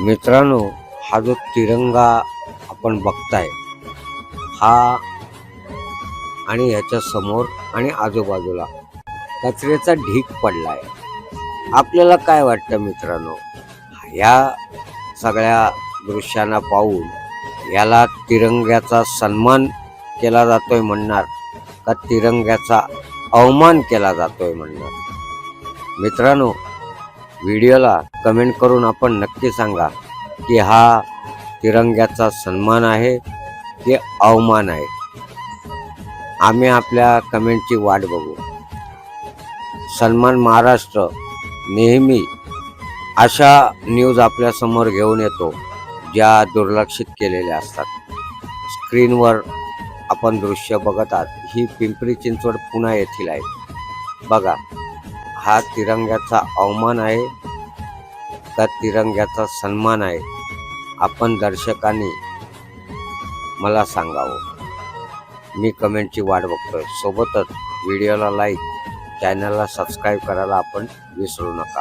मित्रांनो हा जो तिरंगा आपण बघताय हा आणि ह्याच्या समोर आणि आजूबाजूला कचऱ्याचा ढीक पडलाय. आपल्याला काय वाटतं मित्रांनो? ह्या सगळ्या दृश्यांना पाहून याला तिरंग्याचा सन्मान केला जातोय म्हणणार का तिरंग्याचा अवमान केला जातोय म्हणणार? मित्रांनो व्हिडिओला कमेंट करून आपण नक्की सांगा की हा तिरंग्याचा सन्मान आहे की अवमान आहे. आम्ही आपल्या कमेंटची वाट बघू. सन्मान महाराष्ट्र नेहमी अशा न्यूज आपल्यासमोर घेऊन येतो ज्या दुर्लक्षित केलेल्या असतात. स्क्रीनवर आपण दृश्य बघत आहात. ही पिंपरी चिंचवड पुन्हा येथील आहे. बघा हा तिरंग्याचा अवमान आहे. का तिरंग्याचा सन्मान आहे. आपण दर्शकांनी मला सांगावं. मी कमेंटची वाट बघतोय. सोबतच व्हिडिओला लाईक चॅनलला सबस्क्राईब करायला आपण विसरू नका.